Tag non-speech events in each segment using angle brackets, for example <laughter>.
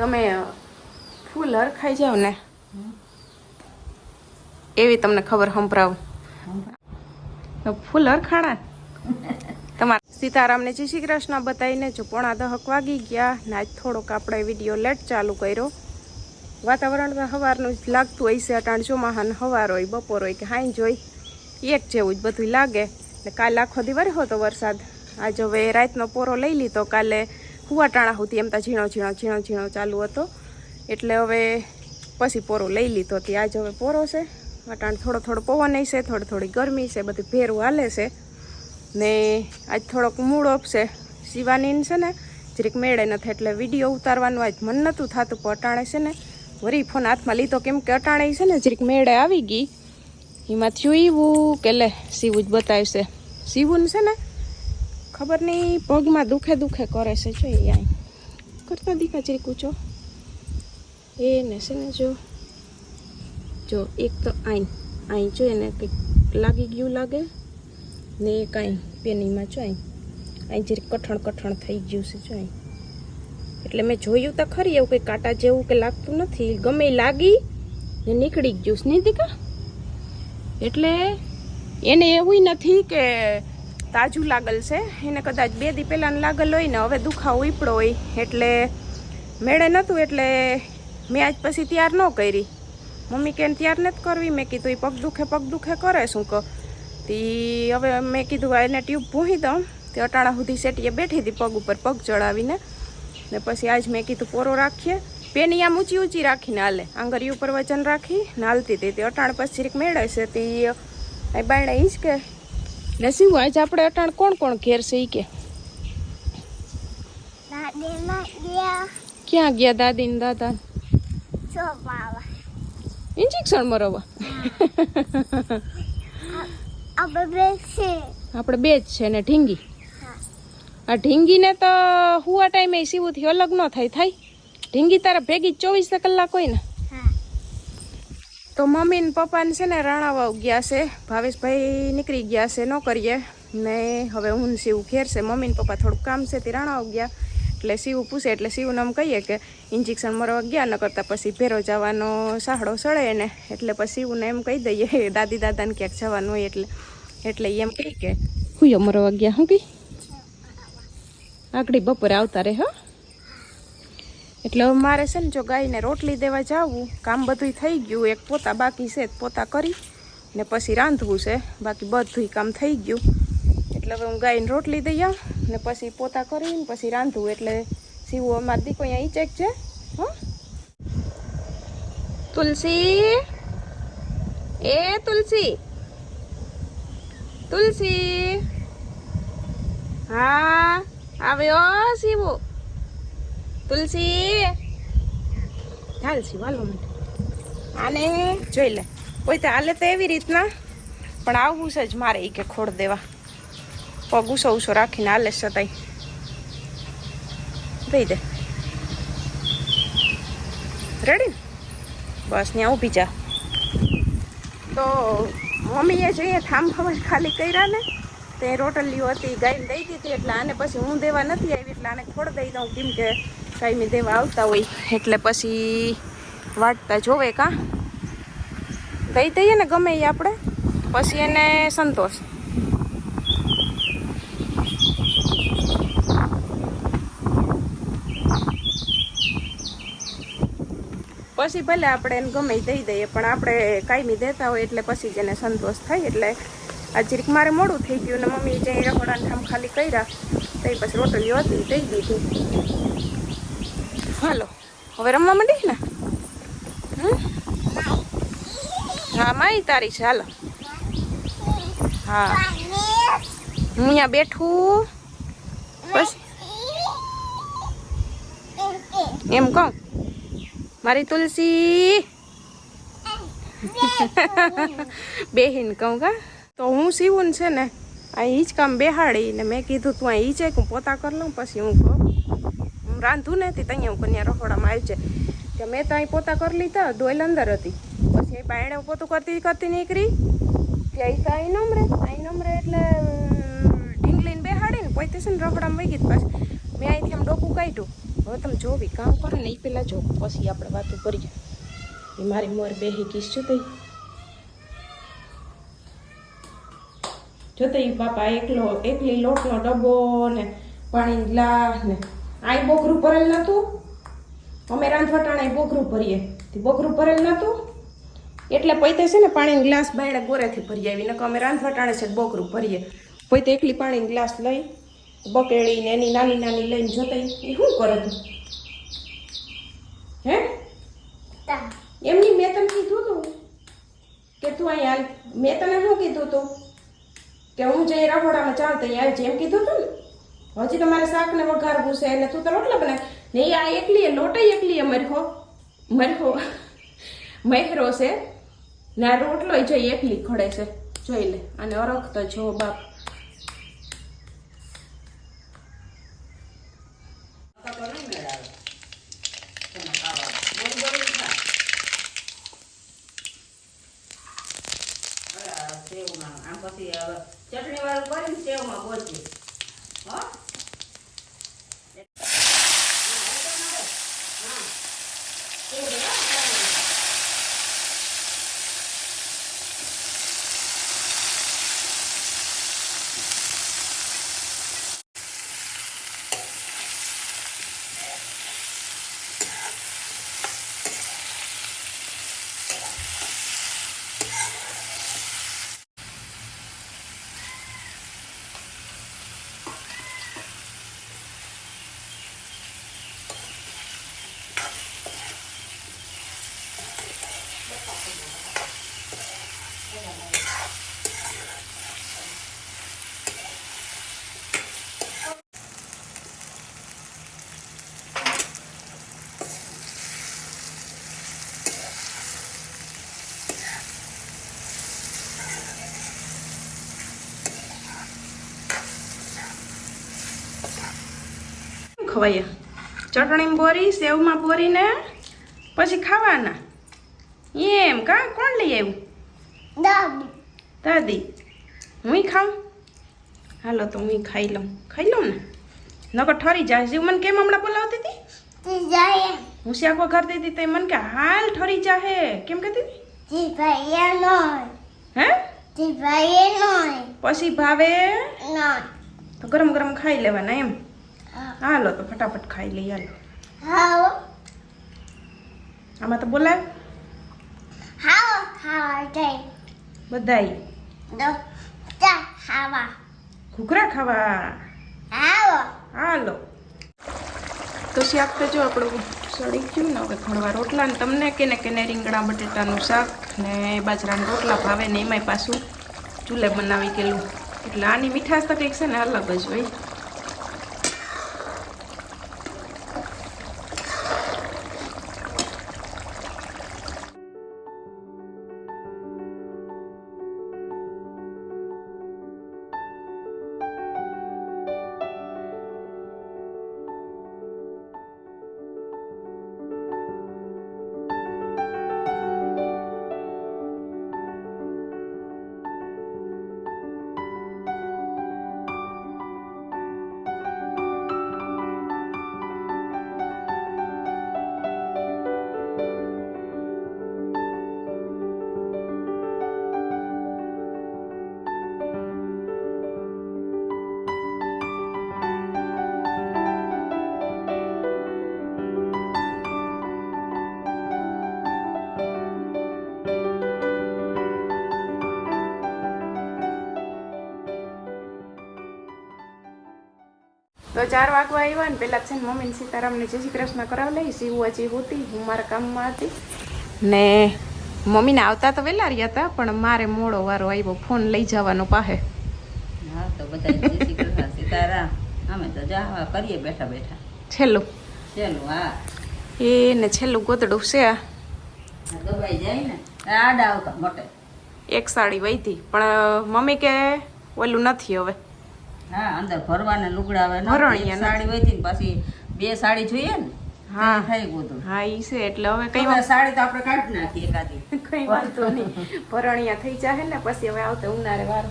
તમે ફૂલ હરખાઈ જાવ ને, એવી તમને ખબર સંભળાવું. ફૂલ હરખાણા? તમારા સીતારામને જય શ્રી કૃષ્ણ બતાવીને જો પોણા દહક વાગી ગયા, ને આજ થોડોક આપણે વીડિયો લેટ ચાલુ કર્યો. વાતાવરણ સવારનું જ લાગતું હોય છે, અટાણ ચોમાહાન સવાર હોય, બપોર હોય કે હાઈ જોઈ એક જેવું જ બધું લાગે. ને કાલે આખો દિવસ હતો વરસાદ. આજે હવે રાતનો પોરો લઈ લીધો, કાલે હુવાટાણા સુધી એમ તા ઝીણો ઝીણો ઝીણો ઝીણો ચાલુ હતો. એટલે હવે પછી પોરો લઈ લીધો. હતી આજ હવે પોરો છે. અટાણ થોડો થોડો પવન છે, થોડી થોડી ગરમી છે, બધી ભેરું હાલે છે. ને આજ થોડોક મૂળ છે શિવાની છે ને, જરીક મેળે નથી, એટલે વીડિયો ઉતારવાનું આજ મન નહોતું થતું, પણ અટાણે છે ને, વરી ફોન હાથમાં લીધો, કેમ કે અટાણે છે ને, જરીક મેળે આવી ગઈ. એમાં થયું એવું કે લે સીવું જ બતાવશે. સીવું છે ને ખબર નહીં, પગમાં દુખે દુખે કરે છે, જો એ આઈ કરતા દીખા જરીક ઊંચો એ ને છે ને, જો. જો, એક તો આઈ આઈ જો એને કંઈક લાગી ગયું લાગે ને એક આઈ પેનીમાં, જો આઈ આઈ જરી કઠણ કઠણ થઈ ગયું છે, જો આઈ એટલે મેં જોયું તો ખરી, એવું કંઈ કાંટા જેવું કે લાગતું નથી. ગમે લાગી ને નીકળી ગયું છે, નહીં દીકા એટલે એને એવું નથી કે તાજું લાગલ છે. એને કદાચ બે દી પહેલાં લાગલ હોય ને હવે દુખાવો ઉપડો હોય. એટલે મેળે નહોતું, એટલે મેં આજ પછી તૈયાર ન કરી. મમ્મી કે તૈયાર નથી કરવી. મેં કીધું એ પગ દુખે પગ દુખે કરે, શું કહો? તી હવે મેં કીધું એને ટ્યુબ ભૂહી દઉં. તે અટાણા સુધી સેટીએ બેઠી હતી પગ ઉપર, પગ ચડાવીને. ને પછી આજ મેં કીધું, પોરો રાખીએ. પેની આમ ઊંચી ઊંચી રાખીને હાલે. આંગળી ઉપર વજન રાખી ને હતી. તે અટાણ પછી મેળે છે. તે બાયણે ઈ જ કે ને શું આજે આપણે અટાણ કોણ કોણ ઘેર છે કે? ક્યાં ગયા દાદી ને દાદા? ઇન્જેક્શન મરવા. આપણે બે જ છે ને ઢીંગી. આ ઢીંગીને તો હુવા ટાઈમે સીવુંથી અલગ ન થાય થાય. ઢીંગી તારા ભેગી ચોવીસ કલાક હોય ને. તો મમ્મી ને પપ્પાને છે ને રાણાવાવ ગયા છે. ભાવેશભાઈ નીકળી ગયા છે ન કરીએ ને હવે હું શિવ ઘેર છે. મમ્મી ને પપ્પા થોડુંક કામ છે તે રાણાવાવ ગયા. એટલે શિવ પૂછે, એટલે શિવને આમ કહીએ કે ઇન્જેક્શન મરવા ગયા, ન કરતાં પછી ભેરો જવાનો સાહડો સળે ને એટલે પછી શિવને એમ કહી દઈએ દાદી દાદાને ક્યાંક જવાનું હોય એટલે. એટલે એમ કહી કે, હુયો મરવા ગયા, હું કહી? આકડી બપોરે આવતા રહે હા. એટલે મારે છે ને જો ગાયને રોટલી દેવા જાવું, કામ બધું થઈ ગયું, એક પોતા બાકી છે પોતા કરી, ને પછી રાંધવું છે. બાકી બધું કામ થઈ ગયું. એટલે હવે હું ગાયને રોટલી દઈ આવું, ને પછી પોતા કરીને પછી રાંધવું. એટલે સીવું અમારી દીકો અહીંયા ઈચેક છે. હા. તુલસી. એ તુલસી. તુલસી. હા, આવ્યો સીવું તુલસી. સી, વાલો આને જોઈ લે. કોઈ તો હાલે તો એવી રીતના. પણ આવું છે જ મારે એ કે ખોડ દેવા. પગ ઉસો ઉસો રાખીને હાલે સતાઈ દઈ દે. રેડી બસ ત્યાં ઊભી જા. તો મમ્મીએ જોઈએ થામ ખબર ખાલી કર્યા ને, તે રોટલીઓ હતી, ગાઈને દઈ દીધી એટલે આને પછી હું દેવા નથી આવી, એટલે આને ખોડ દઈ દઉં. કેમ કે કાંઈ દેવા આવતા હોય. એટલે પછી વાટતા જોવે કાં? દઈ દઈએ ને ગમે એ આપણે. પછી એને સંતોષ. પછી ભલે આપણે એને ગમે દઈ દઈએ, પણ આપણે કાયમી દેતા હોય એટલે પછી જ એને સંતોષ થાય. એટલે આ મારે મોડું થઈ ગયું ને મમ્મી જે રહોડાને આમ ખાલી કર્યા તો પછી રોટલીઓ હતી, દઈ દીધી. હાલો. હવે રમવા માંડી ને? હા માઈ તારી છે. હાલો. હા. હું અહીંયા બેઠું. એમ કહું. મારી તુલસી. <laughs> બેહીન કહું કા? તો હું સીવું છે ને, આ ઈ જ કામ બેહાડી ને મેં કીધું તું અહીં ઈ છે હું પોતા કરી લઉં, પછી હું કહું રાંધું ને તે ત્યાં હું કન્યા રખોડામાં આવી છે કે મેં તો અહીં પોતા કરી લીધા ડોલ અંદર હતી. પછી એ બાયણે પોતું કરતી કરતી નીકળી. ત્યાં તો અહીં નમરે અહીં નમરે એટલે ઢીંગલીને બેહાડીને પોતે છે ને રસોડામાં વહી ગઈ પાછી. મેં અહીંથી આમ ડોકું કાઢ્યું. હવે તમે જોવી કામ કરો ને એ પહેલાં જો. પછી આપણે વાતો કરીએ. એ મારી મોર બેહી ગઈશ છું તઈ જો તઈ બાપા એકલો, એકલી લોટનો ડબ્બો ને પાણીની ગ્લાસ ને આ બોકરું ભરેલ નહોતું અમે રાંધવટાણા બોકરું ભરીએ. તે બોકરું ભરેલ નહોતું એટલે પૈતે છે ને પાણીની ગ્લાસ બાયણે ગોરેથી ભરી આવી. નકર અમે રાંધવટાણે છે બોકરું ભરીએ. પૈતે એકલી પાણીની ગ્લાસ લઈ બકેડી ને એની નાની નાની લઈને જોતા એ શું કરે તું? હે? એમની મેં તને કીધું તું કે તું અહીંયા મેં તને શું કીધું તું? કે હું જઈ રખોડામાં ચાલતો આવી એમ કીધું તું ને? હજી તમારે શાક ને વઘારવું છે એટલે તું તો રોટલા બનાવ ને આ એકલી એ લોટે એકલી એ મરખો મરખો મહેરો છે. ને આ રોટલો જઈ એકલી ખડે છે. જોઈ લે અને અરખ તો જો બાપ સેવમાં આમ પછી હવે ચટણી વાળું કરીને સેવમાં ગોચી હો ખવાય ચટણી બોરી સેવમાં બોરીને પછી ખાવાના. એમ કા? કોણ લઈ આવ્યું? દાદી. હું ખાઉં? હાલો તો હું ખાઈ લઉં. ખાઈ લઉં ને? નકર ઠરી જાય. જીવ મને કેમ હમણાં બોલાવતી હતી? હું શાકો કરતી હતી તે મને કે હાલ ઠરી જાહે. કેમ કહેતી હતી? હે? પછી ભાવે? તો ગરમ ગરમ ખાઈ લેવાના એમ. હાલો તો ફટાફટ ખાઈ લઈ હાલો. આમાં તો બોલાય. બધા બધાય. ઘૂઘરા ખાવા. હાલો. તો શાક તો જો આપણું સડી ગયું ને હવે ખણવા રોટલા ને તમને કેને કેને રીંગણા બટેટાનું શાક ને બાજરાના રોટલા ભાવે ને એમાંય પાછું ચૂલે બનાવી ગયેલું. એટલે આની મીઠાશ તો કંઈક છે ને અલગ જ હોય. તો ચાર વાગવા આવ્યા ને પહેલાં છે ને મમ્મીને સીતારામને જય શ્રી કૃષ્ણ કરાવ લઈ સીવું હજી હોતી હું મારા કામમાં હતી. ને મમ્મીને આવતા તો વહેલા રહ્યા હતા પણ મારે મોડો વારો આવ્યો ફોન લઈ જવાનો પાસે હા તો બધા જય શ્રી કૃષ્ણ સીતારામ. અમે તો જાવા કરીએ બેઠા બેઠા. છેલ્લું. ચલો હા. એ ને છેલ્લું ગોતડું છે આ. આ દબાઈ જાય ને. આડા આવતા મોટે. એક સાડી વહીતી પણ મમ્મી કે ઓલું નથી હવે. હા અંદર ભરવાના લુગડા આવે સાડી વહીતી ને પાછી બે સાડી જોઈએ ને હા. હા થઈ ગયું હા ઈ છે એટલે હવે કઈ સાડી તો આપણે કાઢી નાખીએ એકાદી કઈ વાંધો નહીં. ભરણિયા થઈ જાય ને પછી હવે આવતા ઉનાળે વારો.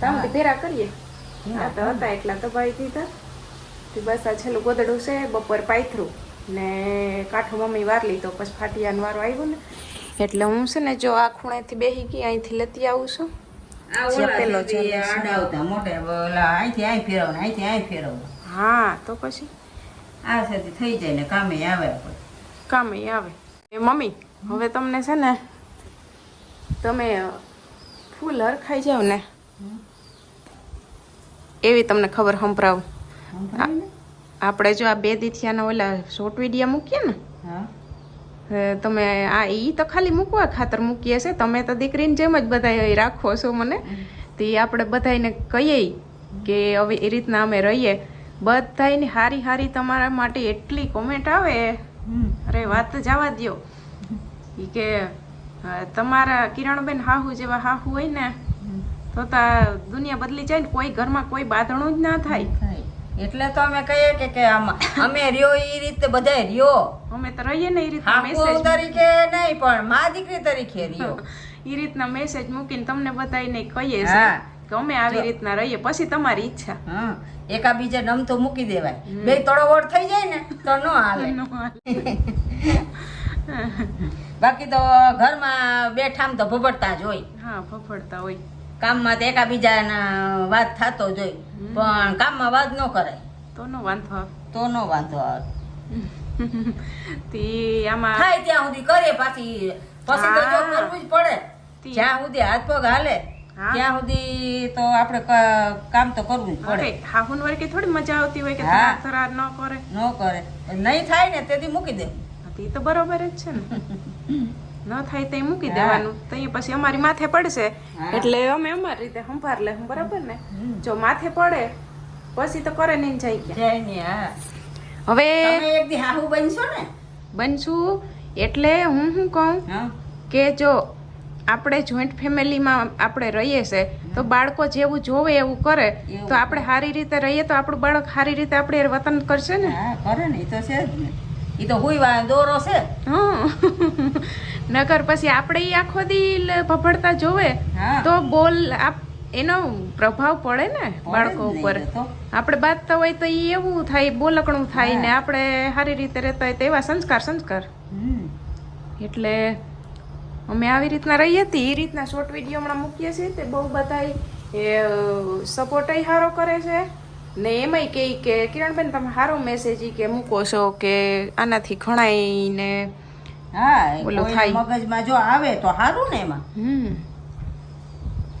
તમે ભેરા કરીએ. આ તો હતા એટલા દબાઈ દીધા. તે બસ આ છેલ્લું ગોદડું છે બપોર પાયથરું ને કાઠું મમ્મી વાર લીધો પછી ફાટિયાનો વારો આવ્યો ને. એટલે હું છે ને જો આ ખૂણેથી બેસી ગઈ અહીંથી લેતી આવું છું. છે મોટે ઓલા અહીંથી અહીં અહીંથી અહીં હા તો પછી? આ થઈ જાય ને કામે આવે કામે આવે. એ મમ્મી હવે તમને છે ને તમે ફૂલ હરખાઈ જાવ ને એવી તમને ખબર સંભળાવું? આપણે જો આ બે દીથિયાના ઓલા શોર્ટ વીડિયો મૂકીએ ને હા. તમે આ ઈ તો ખાલી મૂકવા ખાતર મૂકીએ છે. તમે તો દીકરીની જેમ જ બધા રાખો છો મને. તે આપણે બધાને કહીએ કે હવે એ રીતના અમે રહીએ. બધાયની હારી હારી તમારા માટે એટલી કોમેન્ટ આવે. અરે વાત જવા ઈ કે તમારા કિરણબેન હાહુ જેવા હાહુ હોય ને તો દુનિયા બદલી જાય ને કોઈ ઘરમાં કોઈ બાંધણું જ ના થાય. એટલે તો અમે કહીએ કે કે આમાં અમે રહ્યો એ રીતે બધાય રહ્યો. અમે તો રહીએ ને એ રીતે મેસેજ તરીકે નહીં પણ મા દીકરી તરીકે રહ્યો. <laughs> એ રીતના મેસેજ મૂકીને તમને બધાને કહીએ છે હા. કે અમે આવી રીતના રહીએ. પછી તમારી ઈચ્છા. હા. એકાબીજે નમ તો મૂકી દેવાય. બે તળોવડ થઈ જાય ને તો <laughs> ન હાલે. બાકી તો ઘરમાં બેઠામ તો ભભડતા જ હોય. હા ભભડતા હોય. કામમાં તો એકાબીજાના વાત થતો જ હોય. પણ કામમાં વાત ન કરાય. તો નો વાંધો આવે. તો નો વાંધો આવે. તે આમાં થાય ત્યાં સુધી કરે પાછી. પછી તો જો કરવું જ પડે. જ્યાં સુધી હાથ પગ હાલે ત્યાં સુધી તો આપણે કામ તો કરવું જ પડે. હાહુન વરકે થોડી મજા આવતી હોય કે થરાર ન કરે. ન કરે. નહીં થાય ને તેથી મૂકી દે. તે તો બરોબર જ છે ને. <laughs> ન થાય તો મૂકી દેવાનું. તો પછી અમારી માથે પડશે. એટલે અમે અમારી રીતે સંભાર લે બરાબર ને? જો માથે પડે પછી તો કરે નહીં જાય હા. હવે એક હાહુ બનશો ને? બનશું. એટલે હું શું કહું? કે જો આપણે જોઈન્ટ ફેમિલીમાં આપણે રહીએ છે તો બાળકો જેવું જોવે એવું કરે. તો આપણે સારી રીતે રહીએ તો આપણું બાળક સારી રીતે આપણે વતન કરશે ને? કરે ને એ તો છે જ ને. એ તો હુઈ દોરો છે. નકર પછી આપણે એ આખો દી ભભડતા જોવે તો બોલ આપ એનો પ્રભાવ પડે ને બાળકો ઉપર. આપણે બાંધતા હોય તો ઈ એવું થાય બોલકણું થાય ને આપણે સારી રીતે રહેતા હોય તો એવા સંસ્કાર. સંસ્કાર. એટલે અમે આવી રીતના રહી હતી એ રીતના શોર્ટ વીડિયો હમણાં મૂકીએ છીએ તે બહુ બધા સપોર્ટ સારો કરે છે. ને એમાંય કે ઈ કે કિરણબેન તમે સારો મેસેજ ઈ કે મૂકો છો કે આનાથી ઘણાય ને હા થાય. મગજમાં જો આવે તો સારું ને એમાં. હમ.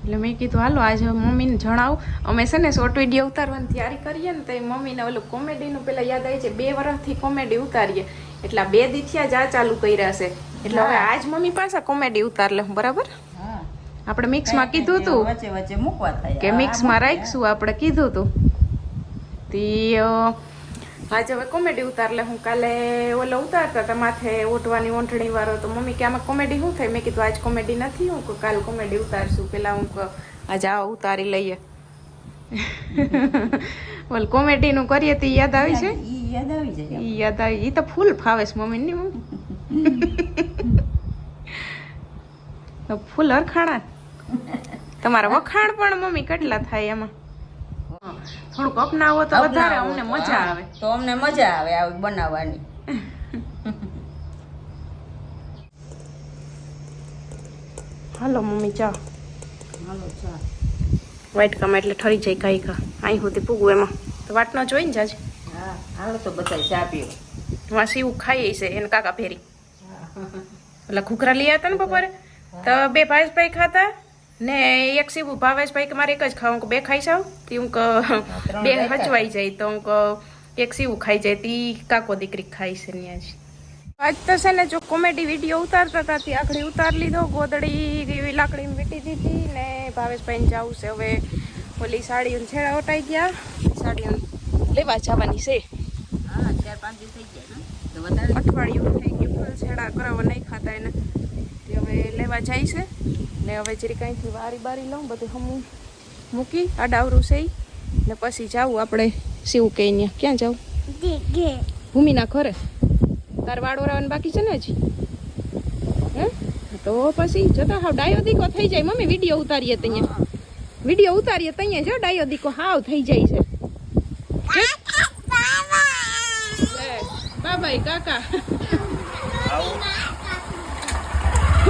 એટલે મેં કીધું હાલો આજે મમ્મીને જણાવું. અમે છે ને શોર્ટ વીડિયો ઉતારવાની તૈયારી કરીએ ને તો મમ્મીને ઓલું કોમેડીનું પેલા યાદ આવી છે બે વર્ષથી કોમેડી ઉતારીએ. એટલે બે દીથિયા જ આ ચાલુ કર્યા છે. એટલે હવે આજ મમ્મી પાસે કોમેડી ઉતાર લે બરાબર? આપણે મિક્સમાં કીધું હતું કે મિક્સમાં રાખીશું રાખશું આપણે કીધું હતું તી આજે હવે કોમેડી ઉતાર એટલે હું કાલે ઓલો ઉતારતા હતા માથે ઓટવાની ઓંઠણી વાળો તો મમ્મી કે આમાં કોમેડી શું થાય? મેં કીધું આજ કોમેડી નથી હું કાલ કોમેડી ઉતારશું. પેલા હું આજે આ ઉતારી લઈએ. <laughs> બોલ કોમેડીનું કરીએ તે યાદ આવી છે યાદ આવી જાય. ઈ યાદ આવી એ તો ફૂલ ફાવે છે મમ્મી <laughs> ની મમ્મી? ફૂલ હરખાણા. તમારા વખાણ પણ મમ્મી કેટલા થાય એમાં? હં, થોડુંક અપનાવો તો વધારે અમને મજા આવે. તો અમને મજા આવે આવી બનાવવાની. <laughs> હાલો મમ્મી ચા હાલો ચા કામ એટલે ઠરી જાય કાંઈ કા અહીં સુધી પૂગવું એમાં. તો વાટનો જોઈને જાજે. હા હાલો તો બધા ચા પીઓ. વાસી સીવું ખાઈ છે એને કાકા ફેરી એટલે ઘૂઘરા લઈ આવ્યા હતા ને બપોરે? તો બે ભાઈ ભાઈ ખાતા. ને એક સીવું ભાવેશભાઈ કે મારે એક જ ખાવું બે ખાઈ જાવ તી હું બે હચવાઈ જાય તો હું એક સીવું ખાઈ જાય તી કાકો દીકરી ખાઈ છે ન્યા જ આજ તો છે ને જો કોમેડી વીડિયો ઉતારતા હતા તે આગળ ઉતાર લીધો ગોદડી એવી લાકડી વીટી દીધી ને ભાવેશભાઈને જવું છે હવે ઓલી સાડીઓને છેડા ઓટાઈ ગયા. સાડીઓ લેવા જવાની છે. હા ચાર પાંચ દિવસ થઈ ગયા તો વધારે અઠવાડિયું થઈ ગયું છેડા કરાવવા નહીં ખાતા એને. તે હવે લેવા જાય છે. ને હવે જરી કાંઈથી વારી બારી લઉં બધું હમું મૂકી આડાવરું છે. ને પછી જાવું આપણે શિવ કે ક્યાં જાવું? દીગે ભૂમિના ઘરે. તાર વાળો ઓરાવાનું બાકી છે ને હજી? હે? તો પછી જતા હાવ ડાયો દીકો થઈ જાય. મમ્મી વીડિયો ઉતારીએ ત્યાં વીડિયો ઉતારીએ ત્યાં જો ડાયો દીકો હાવ થઈ જાય છે. ભાઈ કાકા.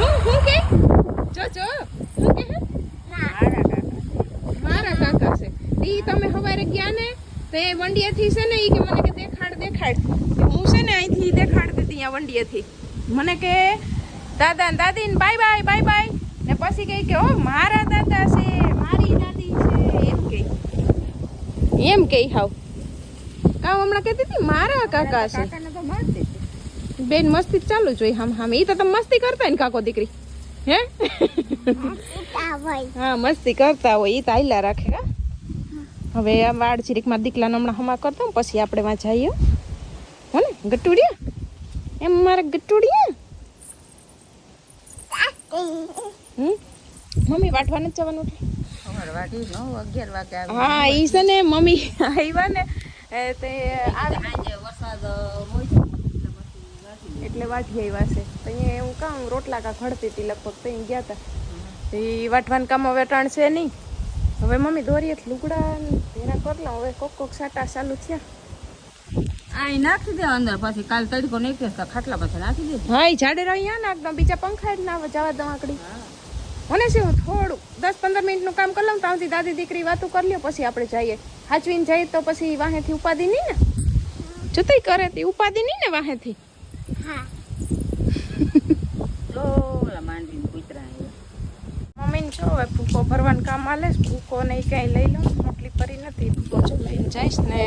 હું હું કે? જો જો, હું કે? મારા કાકા છે. ઈ તમે સવારે ગયા ને, તો વંડિયાથી છે ને, ઈ કે મને કે દેખાડ દેખાડ. હું છે ને, અહીંથી દેખાડ હતી અહીંયા વંડિયાથી. મને કે, દાદા ને બાય બાય બાય બાય ને પછી કહે કે, ઓ, મારા દાદા છે, મારી દાદી છે. એમ કે એમ કે હાવ. કાં હમણાં કહેતી હતી? મારા કાકા છે. બેન મસ્તી ચાલુ જોઈ હમ હામ. એ તો તમે મસ્તી કરતા હોય ને કાકો દીકરી. હે? હા મસ્તી કરતા હોય એ તો આયલા રાખે હવે આ વાડ ચીરીકમાં દીકલાને હમણાં હમા કરતા પછી આપણે વાં જઈએ. હો ને ગટુડિયા? એમ મારા ગટુડિયા? મમ્મી વાટવા નથી જવાનું એટલે હા ઈ છે ને મમ્મી <laughs> આવ્યા ને તે આવે સાંજે વરસાદ હોય છે એટલે પછી વાટી એટલે વાટી આવ્યા છે. તો અહીંયા એવું કામ રોટલા કા ઘડતી હતી લગભગ તો ગયા હતા એ વાટવાનું કામ હવે ટાણ છે નહીં. હવે મમ્મી દોરીએ લુગડા એના કરી લઉં હવે કોક કોક સાટા ચાલુ થયા. આ નાખી દે અંદર પછી કાલ તડકો તો ખાટલા પાસે નાખી દે. હા એ જાડે રહ્યા ને બીજા પંખા જ ના જવા દઉં આકડી મને શું થોડું દસ પંદર મિનિટનું કામ કરી લઉં તો આવતી દાદી દીકરી વાતું કરી લ્યો પછી આપણે જઈએ. હાચવીને જઈએ તો પછી વાહેથી ઉપાધિ નહીં ને? જુતી કરે તે ઉપાધિ નહીં ને વાહેથી તો ઓલા માંડીને કૂતરા આવ્યા મમ્મીને જો હવે ભૂકો ભરવાનું કામ આલે ભૂકો ને એ કાંઈ લઈ લઉં રોટલી પરી નથી ભૂકો લઈને જઈશ ને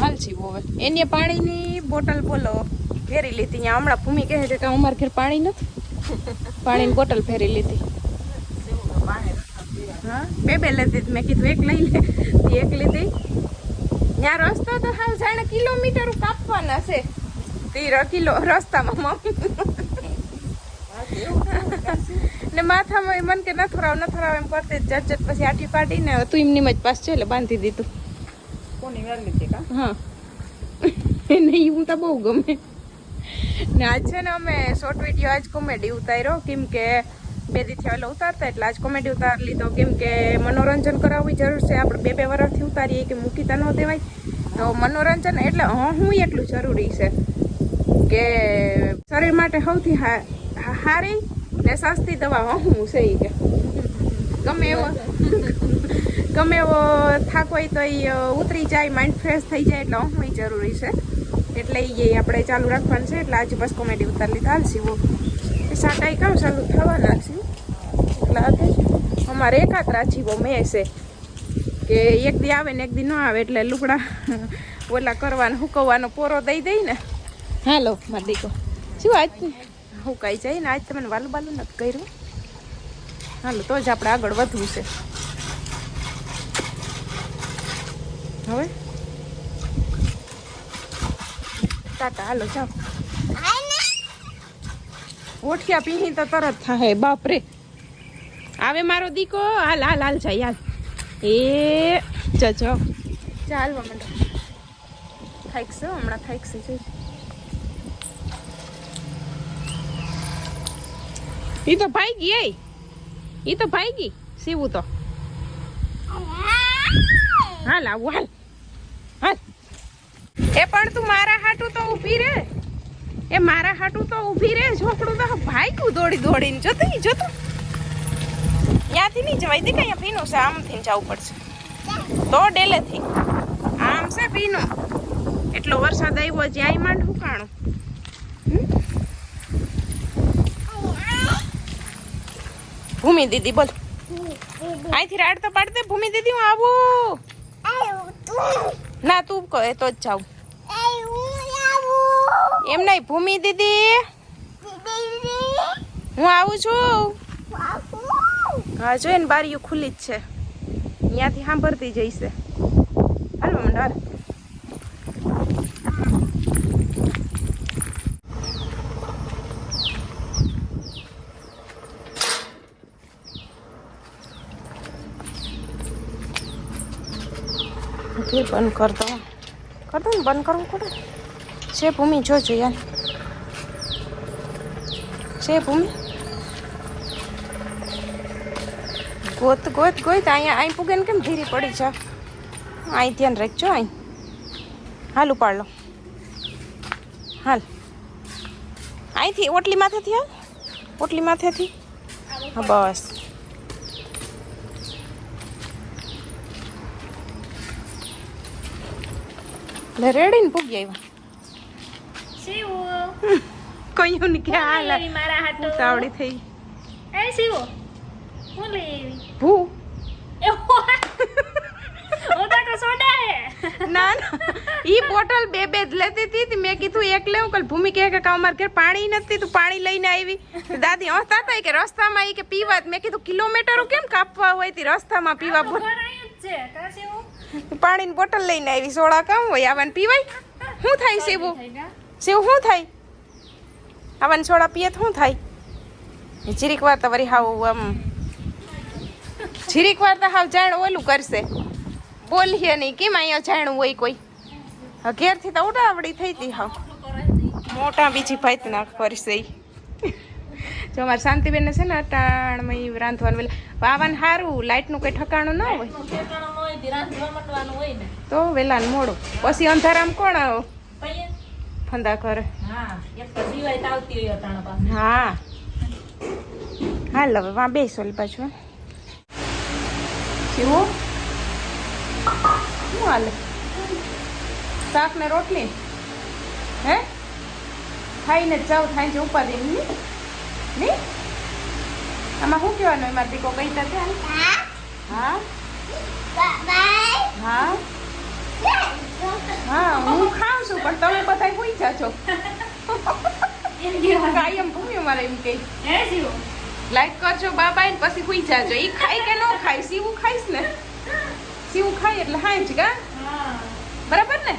હાલશી હવે. એની પાણીની બોટલ બોલો ફેરી લીધી અહીંયા હમણાં ભૂમિ કહે છે કે અમારે ઘેર પાણી નથી. પાણીની બોટલ ફેરી લીધી. હા બે બે લેતી. મેં કીધું એક લઈ લે તી એક લીધી. ત્યાં રસ્તો તો હાવ જાણે કિલોમીટર કાપવાના છે. તેર કિલો રસ્તામાં મમ્મી. ને માથામાં મન કે ન થોરાવ ન થોરાવ એમ કરતી જટ જટ પછી આટી પાડીને તું એમની જ પાસ છે એટલે બાંધી દીધું. કોની વાર લીધી કા? હા. નહીં હું તો બહુ ગમે. ને આજ છે ને અમે શોર્ટ વીડિયો આજ કોમેડી ઉતાર્યો કેમ કે બે દીથી ઓલો ઉતારતા એટલે આજ કોમેડી ઉતાર લીધો. કેમ કે મનોરંજન કરાવવી જરૂર છે. આપણે બે બે વર્ષથી ઉતારીએ કે મૂકીતા ન દેવાય. તો મનોરંજન એટલે હા હું એટલું જરૂરી છે કે શરીર માટે સૌથી હા- હા- સારી ને સસ્તી દવા હું છે એ કે. ગમે એવો ગમે એવો થાક હોય તો એ ઉતરી જાય માઇન્ડ ફ્રેશ થઈ જાય એટલે હું જરૂરી છે. એટલે એ આપણે ચાલુ રાખવાનું છે. એટલે આજે બસ કોમેડી ઉતાર લીધા. હાલશી સાટાઈ કામ ચાલુ થવાના લાગશે એટલે અમારે એકાદ રાજીવો મેં છે. કે એક દી આવે ને એક દી ન આવે એટલે લુગડા ઓલા કરવાનો, હુકવવાનો પોરો દઈ દઈ ને. હાલો, મારી દીકો શું આજ હુકાઈ જાય ને આજ તમે વાલું બાલું નથી કર્યું. હાલો, તો જ આપણે આગળ વધવું છે. હવે? ટાટા હાલો, જાઓ. ઓઠિયા પીની તો તરત થાય, બાપરે. આવે મારો દીકો? હાલ હાલ હાલ, જાય, હાલ. એ જજો ચાલવા માંડો. થાઈક છે હમણાં થાઈક છે, જોઈ. ઈ તો ભાઈ એ ઈ તો ભાઈ ગઈ સીવું તો. હાલ, આવું, હાલ. હાલ. એ પણ તું મારા હાટું તો ઊભી રે. એ મારા હાટું તો ઊભી રે. છોકડું તો ભાગ્યું દોડી દોડીને. જોતું જોતું ત્યાંથી નહીં જવાય. દે કે અહીંયા ભીનું છે. આમથી જવું પડશે. તો ડેલેથી. આમ છે ભીનું. એટલો વરસાદ આવ્યો જ્યાં માંડ હુકાણું ભૂમિ દીદી, બોલ. અહીંથી રાડ તો પાડ દે, ભૂમિ દીદી, હું આવું. ના, તું કહે તો જ જાઉં. એમ નહીં, ભૂમિ દીદી. હું આવું છું. હા જો ને બારીઓ ખુલ્લી જ છે. ત્યાંથી સાંભળતી જઈશે હાલ હાલ બંધ કર દો કર દો ને બંધ કરવું પડે. છે ભૂમિ જોજો યાર છે ભૂમિ? ગોત ગોત ગોત. અહીંયા અહીં પૂગે ને કેમ ધીરી પડી છે? અહીં ધ્યાન રાખજો અહીં હાલ ઉપાડ લો. હાલ. અહીંથી ઓટલી માથેથી હાલ? ઓટલી માથેથી? બસ. એટલે રેડી ને પૂગી આવ્યા. કયું ને કે હું આવી મારા હાટુ? ઉતાવળી થઈ એ શિવો હું લઈ આવી ભૂ. એ ઓતા તો સોડા હે. ના ના. ઈ બોટલ બે બે જ લેતી હતી તે મેં કીધું એક લેવું કલ ભૂમિ કહે કે કાં અમારે ઘેર પાણી નથી તું પાણી લઈને આવી. દાદી હસતા હતા કે રસ્તામાં ઈ કે પીવા મેં કીધું કિલોમીટરો કેમ કાપવા હોય તી રસ્તામાં પીવા પાણીની બોટલ લઈને આવી સોડા કામ હોય આવાને પીવાય? શું થાય સેવું? સેવું શું થાય? આવાને સોડા પીએ તો શું થાય? જીરીક વાર તો વળી હાવ આમ જીરીક વાર તો હાવ જાણ ઓલું કરશે. બોલીએ નહીં કેમ અહીંયા જાણવું હોય કોઈ? ઘેરથી તો ઉડાવડી થઈ હતી હા મોટા બીજી ભાઈ નાખ ફરશે. જો અમારે શાંતિબેન છે ને અટાણમાં રાંધવાનું વેલા વાવન સારું લાઇટનું કંઈ ઠકાણું ના હોય. તે વેલા ને મોડું. પછી અંધારામ કોણ આવો? ફંદા કરે. હા હાલ હવે વાં બેસો પાછું કેવું શું હાલે? શાક ને રોટલી? હે? ખાઈને જાવ થાય છે ઉપાધિ. ની આમાં શું કહેવાનું એમાં દીકો કઈ તકે હા હા? હા? હા હું ખાઉં છું પણ તમે બધા ભૂઈ જાજો. કાયમ ભૂમ્યું મારે એમ કે. લાઈક કરજો બાબા ને પછી હુઈ જાજો. ઈ ખાય કે ન ખાય? સીવું ખાઈશ ને. સીવું ખાય એટલે હાય જ કા બરાબર ને?